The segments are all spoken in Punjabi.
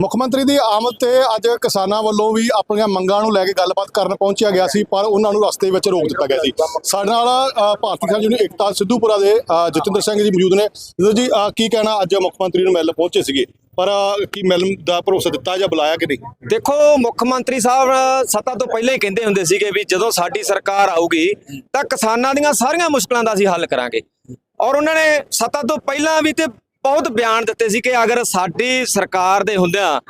ਮੁੱਖ ਮੰਤਰੀ ਦੀ ਆਮਦ ਤੇ ਅੱਜ ਕਿਸਾਨਾਂ ਵੱਲੋਂ ਵੀ ਆਪਣੀਆਂ ਮੰਗਾਂ ਨੂੰ ਲੈ ਕੇ ਗੱਲਬਾਤ ਕਰਨ ਪਹੁੰਚਿਆ ਗਿਆ ਸੀ, ਪਰ ਉਹਨਾਂ ਨੂੰ ਰਸਤੇ ਵਿੱਚ ਰੋਕ ਦਿੱਤਾ ਗਿਆ ਸੀ। ਸਾਡੇ ਨਾਲ ਭਾਰਤੀ ਕਿਸਾਨ ਯੂਨੀਅਨ ਏਕਤਾ ਸਿੱਧੂਪੁਰਾ ਦੇ ਜਤਿੰਦਰ ਸਿੰਘ ਜੀ ਮੌਜੂਦ ਨੇ। ਜਤਿੰਦਰ ਜੀ ਕੀ ਕਹਿਣਾ ਅੱਜ ਮੁੱਖ ਮੰਤਰੀ ਨੂੰ ਮਿਲਣ ਪਹੁੰਚੇ ਸੀਗੇ? ਪਰ ਕੀ ਮਿਲਣ ਦਾ ਭਰੋਸਾ ਦਿੱਤਾ ਜਾਂ ਬੁਲਾਇਆ ਕਿ ਨਹੀਂ? ਦੇਖੋ, ਮੁੱਖ ਮੰਤਰੀ ਸਾਹਿਬ ਸੱਤਾ ਤੋਂ ਪਹਿਲਾਂ ਹੀ ਕਹਿੰਦੇ ਹੁੰਦੇ ਸੀਗੇ ਵੀ ਜਦੋਂ ਸਾਡੀ ਸਰਕਾਰ ਆਊਗੀ ਤਾਂ ਕਿਸਾਨਾਂ ਦੀਆਂ ਸਾਰੀਆਂ ਮੁਸ਼ਕਲਾਂ ਦਾ ਅਸੀਂ ਹੱਲ ਕਰਾਂਗੇ। ਔਰ ਉਹਨਾਂ ਨੇ ਸੱਤਾ ਤੋਂ ਪਹਿਲਾਂ ਵੀ ਤੇ ਬਹੁਤ ਬਿਆਨ ਦਿੱਤੇ ਸੀ ਕਿ ਅਗਰ ਸਾਡੀ ਸਰਕਾਰ ਦੇ ਹੁੰਦਿਆਂ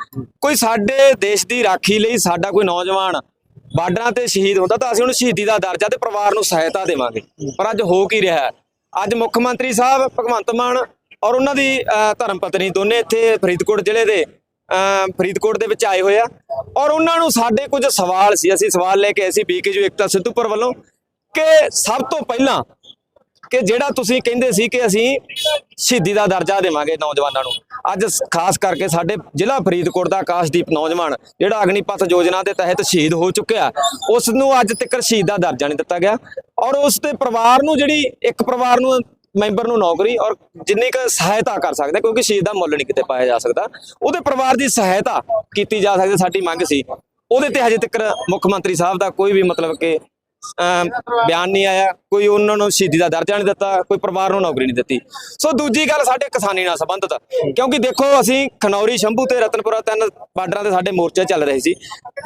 ਕੋਈ ਸਾਡੇ ਦੇਸ਼ ਦੀ ਰਾਖੀ ਲਈ ਸਾਡਾ ਕੋਈ ਨੌਜਵਾਨ ਬਾਰਡਰਾਂ ਤੇ ਸ਼ਹੀਦ ਹੁੰਦਾ ਤਾਂ ਅਸੀਂ ਉਹਨੂੰ ਸ਼ਹੀਦੀ ਦਾ ਦਰਜਾ ਤੇ ਪਰਿਵਾਰ ਨੂੰ ਸਹਾਇਤਾ ਦੇਵਾਂਗੇ। ਪਰ ਅੱਜ ਹੋ ਕੀ ਰਿਹਾ ਅੱਜ ਮੁੱਖ ਮੰਤਰੀ ਸਾਹਿਬ ਭਗਵੰਤ ਮਾਨ ਔਰ ਉਹਨਾਂ ਦੀ ਅਹ, ਧਰਮ ਪਤਨੀ ਦੋਨੇ ਇੱਥੇ ਫਰੀਦਕੋਟ ਜ਼ਿਲ੍ਹੇ ਦੇ ਅਮ ਫਰੀਦਕੋਟ ਦੇ ਵਿੱਚ ਆਏ ਹੋਏ ਆ ਔਰ ਉਹਨਾਂ ਨੂੰ ਸਾਡੇ ਕੁਝ ਸਵਾਲ ਸੀ। ਅਸੀਂ ਸਵਾਲ ਲੈ ਕੇ ਆਏ ਸੀ ਬੀਕੇਯੂ ਏਕਤਾ ਸਿੱਧੂਪੁਰ ਵੱਲੋਂ ਕਿ ਸਭ ਤੋਂ ਪਹਿਲਾਂ ਕਿ ਜਿਹੜਾ ਤੁਸੀਂ ਕਹਿੰਦੇ ਸੀ ਕਿ ਅਸੀਂ ਸ਼ਹੀਦੀ ਦਾ ਦਰਜਾ ਦੇਵਾਂਗੇ ਨੌਜਵਾਨਾਂ ਨੂੰ। ਅੱਜ ਖਾਸ ਕਰਕੇ ਸਾਡੇ ਜ਼ਿਲ੍ਹਾ ਫਰੀਦਕੋਟ ਦਾ ਆਕਾਸ਼ਦੀਪ ਨੌਜਵਾਨ, ਜਿਹੜਾ ਅਗਨੀਪਥ ਯੋਜਨਾ ਦੇ ਤਹਿਤ ਸ਼ਹੀਦ ਹੋ ਚੁੱਕਿਆ ਉਸ ਨੂੰ ਅੱਜ ਤੱਕ ਸ਼ਹੀਦ ਦਾ ਦਰਜਾ ਨਹੀਂ ਦਿੱਤਾ ਗਿਆ ਔਰ ਉਸ ਦੇ ਪਰਿਵਾਰ ਨੂੰ ਜਿਹੜੀ, ਇੱਕ ਪਰਿਵਾਰ ਨੂੰ ਮੈਂਬਰ ਨੂੰ ਨੌਕਰੀ ਔਰ ਜਿੰਨੀ ਕੁ ਸਹਾਇਤਾ ਕਰ ਸਕਦੇ, ਕਿਉਂਕਿ ਸ਼ਹੀਦ ਦਾ ਮੁੱਲ ਨਹੀਂ ਕਿਤੇ ਪਾਇਆ ਜਾ ਸਕਦਾ, ਉਹਦੇ ਪਰਿਵਾਰ ਦੀ ਸਹਾਇਤਾ ਕੀਤੀ ਜਾ ਸਕਦੀ, ਸਾਡੀ ਮੰਗ ਸੀ। ਉਹਦੇ ਤੇ ਹਜੇ ਤੱਕ ਮੁੱਖ ਮੰਤਰੀ ਸਾਹਿਬ ਦਾ ਕੋਈ ਵੀ ਮਤਲਬ ਕਿ ਬਿਆਨ ਨਹੀਂ ਆਇਆ, ਕੋਈ ਉਹਨਾਂ ਨੂੰ ਸ਼ਹੀਦੀ ਦਾ ਦਰਜਾ ਨਹੀਂ ਦਿੱਤਾ, ਕੋਈ ਪਰਿਵਾਰ ਨੂੰ ਨੌਕਰੀ ਨਹੀਂ ਦਿੱਤੀ। ਸੋ ਦੂਜੀ ਗੱਲ ਸਾਡੇ ਕਿਸਾਨੀ ਨਾਲ ਸੰਬੰਧਿਤ, ਕਿਉਂਕਿ ਦੇਖੋ ਅਸੀਂ ਖਨੌਰੀ, ਸ਼ੰਭੂ ਤੇ ਰਤਨਪੁਰਾ ਤਿੰਨ ਬਾਰਡਰਾਂ ਤੇ ਸਾਡੇ ਮੋਰਚੇ ਚੱਲ ਰਹੇ ਸੀ।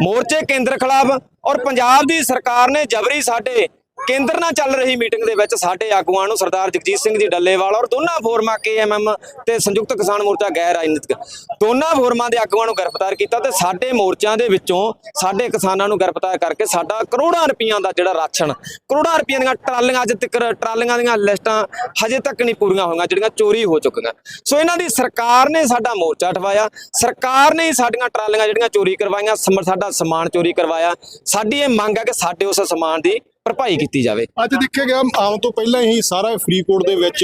ਮੋਰਚੇ ਕੇਂਦਰ ਖਿਲਾਫ ਔਰ ਪੰਜਾਬ ਦੀ ਸਰਕਾਰ ਨੇ ਜਬਰੀ ਸਾਡੇ ਕੇਂਦਰ ਨਾਲ ਚੱਲ ਰਹੀ ਮੀਟਿੰਗ ਦੇ ਵਿੱਚ ਸਾਡੇ ਆਗੂਆਂ ਨੂੰ ਸਰਦਾਰ ਜਗਜੀਤ ਸਿੰਘ ਜੀ ਡੱਲੇਵਾਲ ਔਰ ਦੋਨਾਂ ਫੋਰਮਾਂ ਕੇਐਮਐਮ ਤੇ ਸੰਯੁਕਤ ਕਿਸਾਨ ਮੋਰਚਾ ਗੈਰ ਰਾਜਨੀਤਿਕ ਦੋਨਾਂ ਫੋਰਮਾਂ ਦੇ ਆਗੂਆਂ ਨੂੰ ਗ੍ਰਿਫਤਾਰ ਕੀਤਾ ਤੇ ਸਾਡੇ ਮੋਰਚਿਆਂ ਦੇ ਵਿੱਚੋਂ ਸਾਡੇ ਕਿਸਾਨਾਂ ਨੂੰ ਗ੍ਰਿਫਤਾਰ ਕਰਕੇ ਸਾਡਾ ਕਰੋੜਾਂ ਰੁਪਈਆਂ ਦਾ ਜਿਹੜਾ ਰਾਸ਼ਨ, ਕਰੋੜਾਂ ਰੁਪਈਆਂ ਦੀਆਂ ਟਰਾਲੀਆਂ ਅੱਜ ਤੱਕ, ਟਰਾਲੀਆਂ ਦੀਆਂ ਲਿਸਟਾਂ ਹਜੇ ਤੱਕ ਨਹੀਂ ਪੂਰੀਆਂ ਹੋਈਆਂ, ਜਿਹੜੀਆਂ ਚੋਰੀ ਹੋ ਚੁੱਕੀਆਂ। ਸੋ ਇਹਨਾਂ ਦੀ ਸਰਕਾਰ ਨੇ ਸਾਡਾ ਮੋਰਚਾ ਠਵਾਇਆ, ਸਰਕਾਰ ਨੇ ਸਾਡੀਆਂ ਟਰਾਲੀਆਂ ਜਿਹੜੀਆਂ ਚੋਰੀ ਕਰਵਾਈਆਂ, ਸਮ- ਸਾਡਾ ਸਮਾਨ ਚੋਰੀ ਕਰਵਾਇਆ। ਸਾਡੀ ਇਹ ਮੰਗ ਹੈ ਕਿ ਸਾਡੇ ਉਸ ਸਮਾਨ ਦੀ ਭਰਪਾਈ ਕੀਤੀ ਜਾਵੇ। ਅੱਜ ਦੇਖਿਆ ਗਿਆ ਆਉਣ ਤੋਂ ਪਹਿਲਾਂ ਹੀ ਸਾਰਾ ਫਰੀਦਕੋਟ ਦੇ ਵਿੱਚ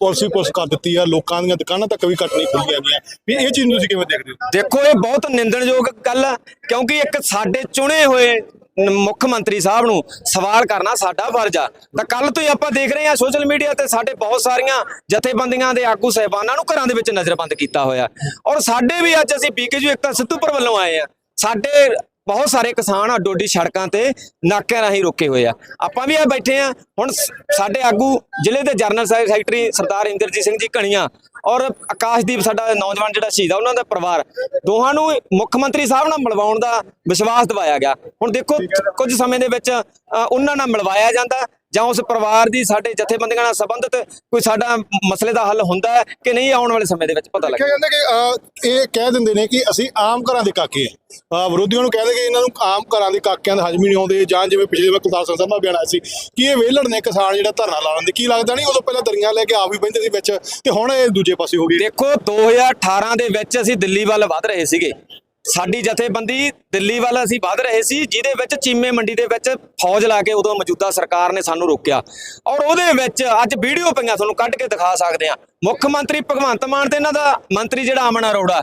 ਪੁਲਿਸ ਪੁਲਿਸ ਕਰ ਦਿੱਤੀ ਆ। ਲੋਕਾਂ ਦੀਆਂ ਦੁਕਾਨਾਂ ਤੱਕ ਵੀ ਕੱਟ ਨਹੀਂ ਖੁੱਲੀਆਂ ਗਈਆਂ ਵੀ ਇਹ ਚੀਜ਼ ਨੂੰ ਤੁਸੀਂ ਕਿਵੇਂ ਦੇਖਦੇ ਹੋ? ਦੇਖੋ ਇਹ ਬਹੁਤ ਨਿੰਦਣਯੋਗ ਗੱਲ ਹੈ ਕਿਉਂਕਿ ਇੱਕ ਸਾਡੇ ਚੁਣੇ ਹੋਏ ਮੁੱਖ ਮੰਤਰੀ ਸਾਹਿਬ ਨੂੰ ਸਵਾਲ ਕਰਨਾ ਸਾਡਾ ਫਰਜ਼ ਆ। ਤਾਂ ਕੱਲ ਤੋਂ ਹੀ ਆਪਾਂ ਦੇਖ ਰਹੇ ਹਾਂ ਸੋਸ਼ਲ ਮੀਡੀਆ ਤੇ ਸਾਡੇ ਬਹੁਤ ਸਾਰੀਆਂ ਜਥੇਬੰਦੀਆਂ ਦੇ ਆਗੂ ਸਹਿਬਾਨਾਂ ਨੂੰ ਘਰਾਂ ਦੇ ਵਿੱਚ ਨਜ਼ਰਬੰਦ ਕੀਤਾ ਹੋਇਆ। ਔਰ ਸਾਡੇ ਵੀ ਅੱਜ ਅਸੀਂ ਬੀਕੇਯੂ ਏਕਤਾ ਸਿੱਧੂਪੁਰ ਵੱਲੋਂ ਆਏ ਆ। ਸਾਡੇ ਬਹੁਤ ਸਾਰੇ ਕਿਸਾਨ ਅੱਡੋਡੀ ਸੜਕਾਂ ਤੇ ਨਾਕਿਆਂ ਰਾਹੀਂ ਰੁਕੇ ਹੋਏ ਆ। ਆਪਾਂ ਵੀ ਆ ਬੈਠੇ ਆ। ਹੁਣ ਸਾਡੇ ਆਗੂ ਜ਼ਿਲ੍ਹੇ ਦੇ ਜਨਰਲ ਸੈ- ਸੈਕਟਰੀ ਸਰਦਾਰ ਇੰਦਰਜੀਤ ਸਿੰਘ ਜੀ ਕਣੀਆਂ ਔਰ ਆਕਾਸ਼ਦੀਪ ਸਾਡਾ ਨੌਜਵਾਨ ਜਿਹੜਾ ਸ਼ਹੀਦ ਆ, ਉਹਨਾਂ ਦਾ ਪਰਿਵਾਰ। ਦੋਹਾਂ ਨੂੰ ਮੁੱਖ ਮੰਤਰੀ ਸਾਹਿਬ ਨਾਲ ਮਿਲਵਾਉਣ ਦਾ ਵਿਸ਼ਵਾਸ ਦਿਵਾਇਆ ਗਿਆ। ਹੁਣ ਦੇਖੋ, ਕੁਝ ਸਮੇਂ ਦੇ ਵਿੱਚ ਉਹਨਾਂ ਨਾਲ ਮਿਲਵਾਇਆ ਜਾਂਦਾ। ਜਾਂ ਉਸ ਪਰਿਵਾਰ ਦੀ ਸਾਡੇ ਜਥੇਬੰਦੀਆਂ ਨਾਲ ਸੰਬੰਧਿਤ ਕੋਈ ਸਾਡਾ ਮਸਲੇ ਦਾ ਹੱਲ ਹੁੰਦਾ ਹੈ ਕਿ ਨਹੀਂ ਆਉਣ ਵਾਲੇ ਸਮੇਂ ਦੇ ਵਿੱਚ ਪਤਾ ਲੱਗੇਗਾ? ਜਾਂਦਾ ਕਿ ਇਹ ਕਹਿ ਦਿੰਦੇ ਨੇ ਕਿ ਅਸੀਂ ਆਮ ਘਰਾਂ ਦੇ ਕਾਕੇ ਆ ਵਿਰੋਧੀਆਂ ਨੂੰ ਕਹਿੰਦੇ ਕਿ ਇਹਨਾਂ ਨੂੰ ਆਮ ਘਰਾਂ ਦੇ ਕਾਕਿਆਂ ਦੇ ਹਜਮ ਹੀ ਨਹੀਂ ਆਉਂਦੇ ਜਾਂ ਜਿਵੇਂ ਪਿਛਲੇ ਵਾਰ ਕੁਲਤਾਰ ਸਿੰਘ ਸਾਹਿਬ ਦਾ ਬਿਆਨ ਆਇਆ ਸੀ ਕਿ ਇਹ ਵਿਹਲੜ ਨੇ ਕਿਸਾਨ ਜਿਹੜਾ ਧਰਨਾ ਲਾਉਣ ਦੇ ਕੀ ਲੱਗਦਾ ਨਹੀਂ ਉਦੋਂ ਪਹਿਲਾਂ ਦਰੀਆਂ ਲੈ ਕੇ ਆਪ ਵੀ ਬਹਿੰਦੇ ਸੀ ਵਿੱਚ ਤੇ ਹੁਣ ਇਹ ਦੂਜੇ ਪਾਸੇ ਹੋ ਗਏ। ਦੇਖੋ 2018 ਦੇ ਵਿੱਚ ਅਸੀਂ ਦਿੱਲੀ ਵੱਲ ਵਧ ਰਹੇ ਸੀਗੇ। ਸਾਡੀ ਜਥੇਬੰਦੀ ਦਿੱਲੀ ਵੱਲ ਅਸੀਂ ਵੱਧ ਰਹੇ ਸੀ, ਜਿਹਦੇ ਵਿੱਚ ਚੀਮੇ ਮੰਡੀ ਦੇ ਵਿੱਚ ਫੌਜ ਲਾ ਕੇ ਉਦੋਂ ਮੌਜੂਦਾ ਸਰਕਾਰ ਨੇ ਸਾਨੂੰ ਰੋਕਿਆ। ਔਰ ਉਹਦੇ ਵਿੱਚ ਅੱਜ ਵੀਡੀਓ ਪਈਆਂ ਤੁਹਾਨੂੰ ਕੱਢ ਕੇ ਦਿਖਾ ਸਕਦੇ ਆ ਮੁੱਖ ਮੰਤਰੀ ਭਗਵੰਤ ਮਾਨ ਤੇ ਇਹਨਾਂ ਦਾ ਮੰਤਰੀ ਜਿਹੜਾ ਅਮਨ ਅਰੋੜਾ,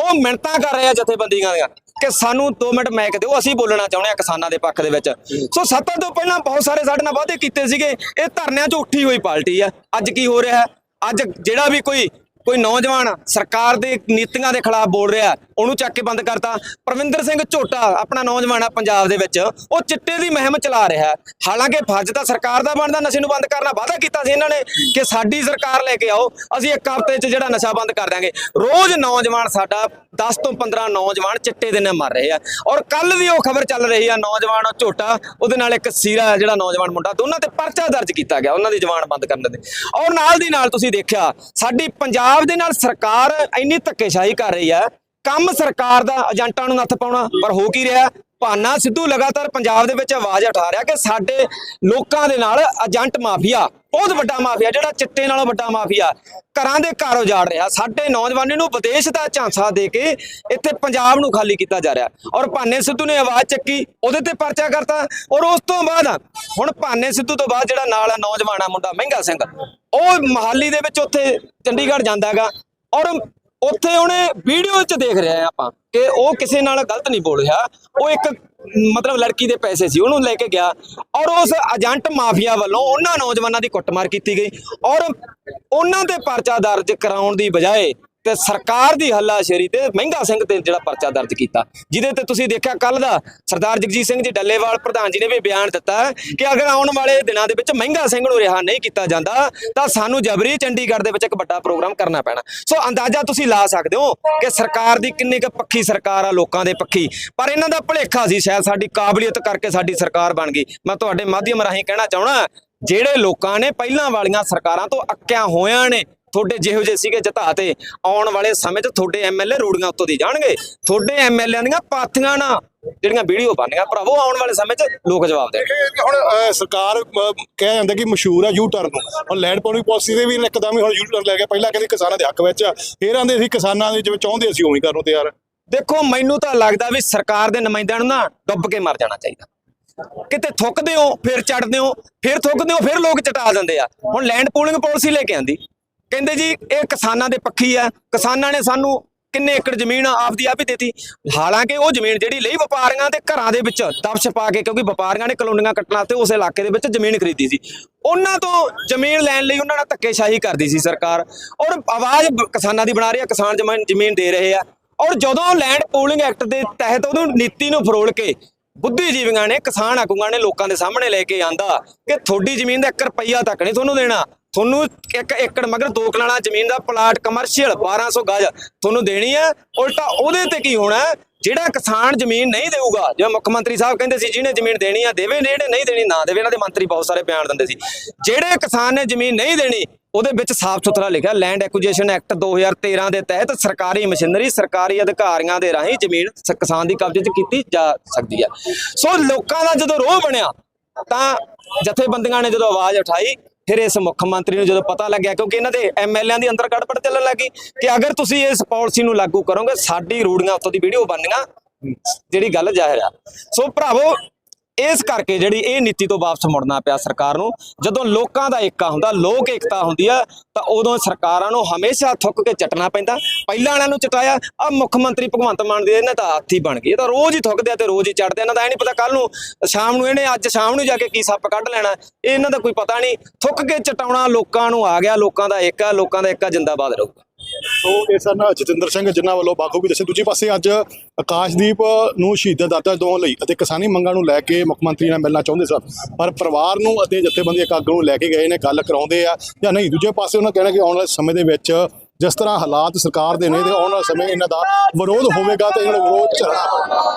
ਉਹ ਮਿੰਟਾਂ ਕਰ ਰਿਹਾ ਜਥੇਬੰਦੀਆਂ ਦੀਆਂ ਕਿ ਸਾਨੂੰ 2 ਮਿੰਟ ਮੈਕ ਦਿਓ, ਅਸੀਂ ਬੋਲਣਾ ਚਾਹੁੰਦੇ ਆ ਕਿਸਾਨਾਂ ਦੇ ਪੱਖ ਦੇ ਵਿੱਚ। ਸੋ ਸੱਤਾ ਤੋਂ ਪਹਿਲਾਂ ਬਹੁਤ ਸਾਰੇ ਸਾਡੇ ਨਾਲ ਵਾਅਦੇ ਕੀਤੇ ਸੀਗੇ, ਇਹ ਧਰਨਿਆਂ 'ਚ ਉੱਠੀ ਹੋਈ ਪਾਰਟੀ ਆ। ਅੱਜ ਕੀ ਹੋ ਰਿਹਾ ਅੱਜ ਜਿਹੜਾ ਵੀ ਕੋਈ ਕੋਈ ਨੌਜਵਾਨ ਸਰਕਾਰ ਦੇ ਨੀਤੀਆਂ ਦੇ ਖਿਲਾਫ ਬੋਲ ਰਿਹਾ, ਉਹਨੂੰ ਚੱਕ ਕੇ ਬੰਦ ਕਰਤਾ। ਪ੍ਰਵਿੰਦਰ ਸਿੰਘ ਝੋਟਾ, ਆਪਣਾ ਨੌਜਵਾਨ ਆ ਪੰਜਾਬ ਦੇ ਵਿੱਚ, ਉਹ ਚਿੱਟੇ ਦੀ ਮੁਹਿੰਮ ਚਲਾ ਰਿਹਾ ਹਾਲਾਂਕਿ ਫਰਜ਼ ਤਾਂ ਸਰਕਾਰ ਦਾ ਬਣਦਾ, ਨਸ਼ੇ ਨੂੰ ਬੰਦ ਕਰਨਾ ਵਾਅਦਾ ਕੀਤਾ ਸੀ ਇਹਨਾਂ ਨੇ ਕਿ ਸਾਡੀ ਸਰਕਾਰ ਲੈ ਕੇ ਆਓ, ਅਸੀਂ ਇੱਕ ਹਫ਼ਤੇ 'ਚ ਜਿਹੜਾ ਨਸ਼ਾ ਬੰਦ ਕਰ ਦਾਂਗੇ ਰੋਜ਼ ਨੌਜਵਾਨ ਸਾਡਾ 10 ਤੋਂ 15 ਨੌਜਵਾਨ ਚਿੱਟੇ ਦੇ ਨਾਲ ਮਰ ਰਹੇ ਆ। ਔਰ ਕੱਲ ਵੀ ਉਹ ਖਬਰ ਚੱਲ ਰਹੀ ਆ, ਨੌਜਵਾਨ ਉਹ ਝੋਟਾ, ਉਹਦੇ ਨਾਲ ਇੱਕ ਸੀਰਾ ਜਿਹੜਾ ਨੌਜਵਾਨ ਮੁੰਡਾ, ਦੋਨਾਂ ਤੇ ਪਰਚਾ ਦਰਜ ਕੀਤਾ ਗਿਆ, ਉਹਨਾਂ ਦੀ ਜਵਾਨ ਬੰਦ ਕਰਨ ਦੇ। ਔਰ ਨਾਲ ਦੀ ਨਾਲ ਤੁਸੀਂ ਦੇਖਿਆ, ਸਾਡੀ ਪੰਜਾਬ ਦੇ ਨਾਲ ਸਰਕਾਰ ਇੰਨੀ ਧੱਕੇਸ਼ਾਹੀ ਕਰ ਰਹੀ ਹੈ। ਕੰਮ ਸਰਕਾਰ ਦਾ ਏਜੰਟਾਂ ਨੂੰ ਨੱਥ ਪਾਉਣਾ, ਪਰ ਹੋ ਕੀ ਰਿਹਾ? ਭਾਨਾ ਸਿੱਧੂ ਲਗਾਤਾਰ ਪੰਜਾਬ ਦੇ ਵਿੱਚ ਆਵਾਜ਼ ਉਠਾ ਰਿਹਾ ਕਿ ਸਾਡੇ ਲੋਕਾਂ ਦੇ ਨਾਲ ਏਜੰਟ ਮਾਫੀਆ ਬਹੁਤ ਵੱਡਾ ਮਾਫੀਆ, ਜਿਹੜਾ ਚਿੱਟੇ ਨਾਲੋਂ ਵੱਡਾ ਮਾਫੀਆ। ਘਰਾਂ ਦੇ ਘਰ ਉਜਾੜ ਰਿਹਾ। ਸਾਡੇ ਨੌਜਵਾਨੀ ਨੂੰ ਵਿਦੇਸ਼ ਦਾ ਝਾਂਸਾ ਦੇ ਕੇ ਇੱਥੇ ਪੰਜਾਬ ਨੂੰ ਖਾਲੀ ਕੀਤਾ ਜਾ ਰਿਹਾ। ਔਰ ਭਾਨੇ ਸਿੱਧੂ ਨੇ ਆਵਾਜ਼ ਚੱਕੀ, ਉਹਦੇ ਤੇ ਪਰਚਾ ਕਰਤਾ। ਔਰ ਉਸ ਤੋਂ ਬਾਅਦ, ਹੁਣ ਭਾਨੇ ਸਿੱਧੂ ਤੋਂ ਬਾਅਦ ਜਿਹੜਾ ਨਾਲ ਆ ਨੌਜਵਾਨ ਆ, ਮੁੰਡਾ ਮਹਿੰਗਾ ਸਿੰਘ, ਉਹ ਮਹਾਲੀ ਦੇ ਵਿੱਚ ਉੱਥੇ ਚੰਡੀਗੜ੍ਹ ਜਾਂਦਾ ਹੈਗਾ। ਔਰ ਉੱਥੇ ਉਹਨੇ ਵੀਡੀਓ 'ਚ ਦੇਖ ਰਿਹਾ ਆਪਾਂ ਕਿ ਉਹ ਕਿਸੇ ਨਾਲ ਗਲਤ ਨਹੀਂ ਬੋਲ ਰਿਹਾ। ਉਹ ਇੱਕ ਮਤਲਬ ਲੜਕੀ ਦੇ ਪੈਸੇ ਸੀ, ਉਹਨੂੰ ਲੈ ਕੇ ਗਿਆ ਔਰ ਉਸ ਏਜੰਟ ਮਾਫੀਆ ਵੱਲੋਂ ਉਹਨਾਂ ਨੌਜਵਾਨਾਂ ਦੀ ਕੁੱਟਮਾਰ ਕੀਤੀ ਗਈ ਔਰ ਉਹਨਾਂ ਤੇ ਪਰਚਾ ਦਰਜ ਕਰਾਉਣ ਦੀ ਬਜਾਏ ਤੇ ਸਰਕਾਰ ਦੀ ਹੱਲਾਸ਼ੇਰੀ ਤੇ ਮਹਿੰਗਾ ਸਿੰਘ ਤੇ ਜਿਹੜਾ ਪਰਚਾ ਦਰਜ ਕੀਤਾ। ਜਿਹਦੇ ਤੇ ਤੁਸੀਂ ਦੇਖਿਆ ਕੱਲ ਦਾ ਸਰਦਾਰ ਜਗਜੀਤ ਸਿੰਘ ਜੀ ਡੱਲੇਵਾਲ ਪ੍ਰਧਾਨ ਜੀ ਨੇ ਵੀ ਬਿਆਨ ਦਿੱਤਾ ਕਿ ਅਗਰ ਆਉਣ ਵਾਲੇ ਦਿਨਾਂ ਦੇ ਵਿੱਚ ਮਹਿੰਗਾ ਸਿੰਘ ਨੂੰ ਰਿਹਾ ਨਹੀਂ ਕੀਤਾ ਜਾਂਦਾ, ਤਾਂ ਸਾਨੂੰ ਜਬਰੀ ਚੰਡੀਗੜ੍ਹ ਦੇ ਵਿੱਚ ਇੱਕ ਵੱਡਾ ਪ੍ਰੋਗਰਾਮ ਕਰਨਾ ਪੈਣਾ। ਸੋ ਅੰਦਾਜ਼ਾ ਤੁਸੀਂ ਲਾ ਸਕਦੇ ਹੋ ਕਿ ਸਰਕਾਰ ਦੀ ਕਿੰਨੀ ਕੁ ਪੱਖੀ ਸਰਕਾਰ ਆ ਲੋਕਾਂ ਦੇ ਪੱਖੀ। ਪਰ ਇਹਨਾਂ ਦਾ ਭੁਲੇਖਾ ਸੀ ਸ਼ਾਇਦ ਸਾਡੀ ਕਾਬਲੀਅਤ ਕਰਕੇ ਸਾਡੀ ਸਰਕਾਰ ਬਣ ਗਈ। ਮੈਂ ਤੁਹਾਡੇ ਮਾਧਿਅਮ ਰਾਹੀਂ ਕਹਿਣਾ ਚਾਹਣਾ ਜਿਹੜੇ ਲੋਕਾਂ ਨੇ ਪਹਿਲਾਂ ਵਾਲੀਆਂ ਸਰਕਾਰਾਂ ਤੋਂ ਅੱਕਿਆ ਹੋਇਆਂ ਨੇ ਤੁਹਾਡੇ ਜਿਹੋ ਜਿਹੇ ਸੀਗੇ ਜਤਾ ਤੇ ਆਉਣ ਵਾਲੇ ਸਮੇਂ 'ਚ ਤੁਹਾਡੇ ਐਮਐਲਏ ਰੂੜੀਆਂ ਉੱਤੋਂ ਦੀ ਜਾਣਗੇ। ਤੁਹਾਡੇ ਐਮਐਲਏ ਦੀਆਂ ਪਾਥੀਆਂ ਨਾ ਜਿਹੜੀਆਂ ਵੀਡੀਓ ਬਣਨੀਆਂ ਭਰਾਵੋ ਆਉਣ ਵਾਲੇ ਸਮੇਂ 'ਚ ਲੋਕ ਜਵਾਬ ਕਿ ਹੁਣ ਅਹ, ਸਰਕਾਰ ਅਹ, ਕਹਿ ਜਾਂਦਾ ਕਿ ਮਸ਼ਹੂਰ ਆ ਯੂ ਟਰਨ ਹੁਣ ਲੈਂਡ ਪੌਣੀ ਪਾਲਿਸੀ ਦੇ ਵੀ ਇੱਕਦਮ ਹੀ ਹੁਣ ਯੂ ਟਰਨ ਲੈ ਗਿਆ। ਪਹਿਲਾਂ ਕਹਿੰਦੇ ਕਿਸਾਨਾਂ ਦੇ ਹੱਕ ਵਿੱਚ ਆ। ਫੇਰ ਆਂਦੇ ਸੀ ਕਿਸਾਨਾਂ ਦੇ ਜਿਵੇਂ ਚਾਹੁੰਦੇ ਅਸੀਂ ਉਵੇਂ ਕਰਨ ਨੂੰ ਤਿਆਰ ਦੇਖੋ ਮੈਨੂੰ ਤਾਂ ਲੱਗਦਾ ਵੀ ਸਰਕਾਰ ਦੇ ਨੁਮਾਇੰਦਿਆਂ ਨੂੰ ਨਾ ਡੁੱਬ ਕੇ ਮਰ ਜਾਣਾ ਚਾਹੀਦਾ। ਕਿਤੇ ਥੁੱਕਦੇ ਹੋ ਫਿਰ ਚੜਦੇ ਹੋ ਫਿਰ ਥੁੱਕਦੇ ਹੋ ਫਿਰ ਲੋਕ ਚਟਾ ਦਿੰਦੇ ਆ। ਹੁਣ ਲੈਂਡ ਪੂਲਿੰਗ ਪਾਲਿਸੀ ਲੈ ਕੇ ਆਂਦੀ। ਕਹਿੰਦੇ ਜੀ, ਇਹ ਕਿਸਾਨਾਂ ਦੇ ਪੱਖੀ ਆ। ਕਿਸਾਨਾਂ ਨੇ ਸਾਨੂੰ ਕਿੰਨੇ ਏਕੜ ਜ਼ਮੀਨ ਆਪਦੀ ਆਪ ਹੀ ਦਿੱਤੀ। ਹਾਲਾਂਕਿ ਉਹ ਜ਼ਮੀਨ ਜਿਹੜੀ ਲਈ ਵਪਾਰੀਆਂ ਦੇ ਘਰਾਂ ਦੇ ਵਿੱਚ ਦਬਸ਼ ਪਾ ਕੇ, ਕਿਉਂਕਿ ਵਪਾਰੀਆਂ ਨੇ ਕਲੋਨੀਆਂ ਕੱਟਣ ਵਾਸਤੇ ਉਸ ਇਲਾਕੇ ਦੇ ਵਿੱਚ ਜ਼ਮੀਨ ਖਰੀਦੀ ਸੀ। ਉਹਨਾਂ ਤੋਂ ਜ਼ਮੀਨ ਲੈਣ ਲਈ ਉਹਨਾਂ ਨਾਲ ਧੱਕੇਸ਼ਾਹੀ ਕਰਦੀ ਸੀ ਸਰਕਾਰ। ਔਰ ਆਵਾਜ਼ ਕਿਸਾਨਾਂ ਦੀ ਬਣਾ ਰਹੀ ਆ, ਕਿਸਾਨ ਜ਼ਮੀਨ ਜ਼ਮੀਨ ਦੇ ਰਹੇ ਆ। ਔਰ ਜਦੋਂ ਲੈਂਡ ਪੂਲਿੰਗ ਐਕਟ ਦੇ ਤਹਿਤ ਉਹਨੂੰ ਨੀਤੀ ਨੂੰ ਫਰੋਲ ਕੇ ਬੁੱਧੀਜੀਵੀਆਂ ਨੇ, ਕਿਸਾਨ ਆਗੂਆਂ ਨੇ ਲੋਕਾਂ ਦੇ ਸਾਹਮਣੇ ਲੈ ਕੇ ਆਂਦਾ ਕਿ ਤੁਹਾਡੀ ਜ਼ਮੀਨ ਦਾ 1 ਰੁਪਈਆ ਤੱਕ ਨਹੀਂ ਤੁਹਾਨੂੰ ਦੇਣਾ। ਤੁਹਾਨੂੰ ਇੱਕ ਏਕੜ ਮਗਰ ਦੋ ਕਨਾਲਾਂ ਜ਼ਮੀਨ ਦਾ ਪਲਾਟ ਕਮਰਸ਼ੀਅਲ 1200 ਗਜ ਤੁਹਾਨੂੰ ਦੇਣੀ ਹੈ। ਉਲਟਾ ਉਹਦੇ ਤੇ ਕੀ ਹੋਣਾ ਜਿਹੜਾ ਕਿਸਾਨ ਜ਼ਮੀਨ ਨਹੀਂ ਦੇਊਗਾ, ਜਿਵੇਂ ਮੁੱਖ ਮੰਤਰੀ ਸਾਹਿਬ ਕਹਿੰਦੇ ਸੀ, ਜਿਹਨੇ ਜ਼ਮੀਨ ਦੇਣੀ ਆ, ਦੇਵੇ ਜਿਹੜੇ ਨਹੀਂ ਦੇਣੀ, ਨਾ ਦੇਵੇ। ਇਹਨਾਂ ਦੇ ਮੰਤਰੀ ਬਹੁਤ ਸਾਰੇ ਬਿਆਨ ਦਿੰਦੇ ਸੀ। ਜਿਹੜੇ ਕਿਸਾਨ ਨੇ ਜ਼ਮੀਨ ਨਹੀਂ ਦੇਣੀ, ਉਹਦੇ ਵਿੱਚ ਸਾਫ਼ ਸੁਥਰਾ ਲਿਖਿਆ ਲੈਂਡ ਐਕੁਜੀਸ਼ਨ ਐਕਟ 2013 ਦੇ ਤਹਿਤ ਸਰਕਾਰੀ ਮਸ਼ੀਨਰੀ ਸਰਕਾਰੀ ਅਧਿਕਾਰੀਆਂ ਦੇ ਰਾਹੀਂ ਜ਼ਮੀਨ ਕਿਸਾਨ ਦੀ ਕਬਜ਼ੇ 'ਚ ਕੀਤੀ ਜਾ ਸਕਦੀ ਹੈ। ਸੋ ਲੋਕਾਂ ਦਾ ਜਦੋਂ ਰੋਹ ਬਣਿਆ, ਤਾਂ ਜਥੇਬੰਦੀਆਂ ਨੇ ਜਦੋਂ ਆਵਾਜ਼ ਉਠਾਈ ਫਿਰ ਇਸ ਮੁੱਖ ਮੰਤਰੀ ਨੂੰ ਜਦੋਂ ਪਤਾ ਲੱਗਿਆ, ਕਿਉਂਕਿ ਇਹਨਾਂ ਦੇ ਐਮਐਲਏਆਂ ਦੀ ਅੰਦਰ ਗੜਬੜ ਚੱਲਣ ਲੱਗੀ ਕਿ ਅਗਰ ਤੁਸੀਂ ਇਸ ਪਾਲਿਸੀ ਨੂੰ ਲਾਗੂ ਕਰੋਗੇ, ਸਾਡੀ ਰੂੜੀਆਂ ਉੱਤੋਂ ਦੀ ਵੀਡੀਓ ਬਣਨੀਆਂ, ਜਿਹੜੀ ਗੱਲ ਜ਼ਾਹਿਰ ਆ। ਸੋ ਭਰਾਵੋ ਇਸ ਕਰਕੇ ਜਿਹੜੀ ਇਹ ਨੀਤੀ ਤੋਂ ਵਾਪਸ ਮੁੜਨਾ ਪਿਆ ਸਰਕਾਰ ਨੂੰ, ਜਦੋਂ ਲੋਕਾਂ ਦਾ ਏਕਾ ਹੁੰਦਾ, ਲੋਕ ਏਕਤਾ ਹੁੰਦੀ ਆ, ਤਾਂ ਉਦੋਂ ਸਰਕਾਰਾਂ ਨੂੰ ਹਮੇਸ਼ਾ ਥੁੱਕ ਕੇ ਚੱਟਣਾ ਪੈਂਦਾ। ਪਹਿਲਾਂ ਵਾਲਿਆਂ ਨੂੰ ਚਟਾਇਆ ਆ ਮੁੱਖ ਮੰਤਰੀ ਭਗਵੰਤ ਮਾਨ ਦੇ ਇਹਨਾਂ ਤਾਂ ਹੱਥ ਹੀ ਬਣ ਗਈ ਇਹ ਤਾਂ ਰੋਜ਼ ਹੀ ਥੁੱਕਦੇ ਆ ਤੇ ਰੋਜ਼ ਹੀ ਚੜਦੇ ਇਹਨਾਂ ਦਾ ਇਹ ਨਹੀਂ ਪਤਾ ਕੱਲ ਨੂੰ, ਸ਼ਾਮ ਨੂੰ ਇਹਨੇ ਅੱਜ ਸ਼ਾਮ ਨੂੰ ਜਾ ਕੇ ਕੀ ਸੱਪ ਕੱਢ ਲੈਣਾ। ਇਹਨਾਂ ਦਾ ਕੋਈ ਪਤਾ ਨਹੀਂ ਥੁੱਕ ਕੇ ਚਟਾਉਣਾ ਲੋਕਾਂ ਨੂੰ ਆ ਗਿਆ, ਲੋਕਾਂ ਦਾ ਏਕਾ ਲੋਕਾਂ ਦਾ ਏਕਾ ਜਿੰਦਾਬਾਦ ਰਹੂਗਾ। ਸੋ ਇਹ ਸਨ ਜਤਿੰਦਰ ਸਿੰਘ ਜਿਨ੍ਹਾਂ ਵੱਲੋਂ ਬਾਖੂਬੀ ਦੱਸੇ ਦੂਜੇ ਪਾਸੇ ਅੱਜ ਆਕਾਸ਼ਦੀਪ ਨੂੰ ਸ਼ਹੀਦਾਂ ਦਾਤਾ ਦੋਵਾਂ ਲਈ ਅਤੇ ਕਿਸਾਨੀ ਮੰਗਾਂ ਨੂੰ ਲੈ ਕੇ ਮੁੱਖ ਮੰਤਰੀ ਨਾਲ ਮਿਲਣਾ ਚਾਹੁੰਦੇ ਸਨ। ਪਰ ਪਰਿਵਾਰ ਨੂੰ ਅਤੇ ਜਥੇਬੰਦੀ ਕਾਗੂ ਨੂੰ ਲੈ ਕੇ ਗਏ ਨੇ, ਗੱਲ ਕਰਾਉਂਦੇ ਆ ਜਾਂ ਨਹੀਂ? ਦੂਜੇ ਪਾਸੇ ਉਹਨਾਂ ਕਹਿਣਾ ਕਿ ਆਉਣ ਵਾਲੇ ਸਮੇਂ ਦੇ ਵਿੱਚ ਜਿਸ ਤਰ੍ਹਾਂ ਹਾਲਾਤ ਸਰਕਾਰ ਦੇ ਨੇ ਤੇ ਆਉਣ ਵਾਲੇ ਸਮੇਂ ਇਹਨਾਂ ਦਾ ਵਿਰੋਧ ਹੋਵੇਗਾ ਤੇ ਇਹਨਾਂ ਨੂੰ ਵਿਰੋਧ ਝੱਲਣਾ ਪਵੇਗਾ।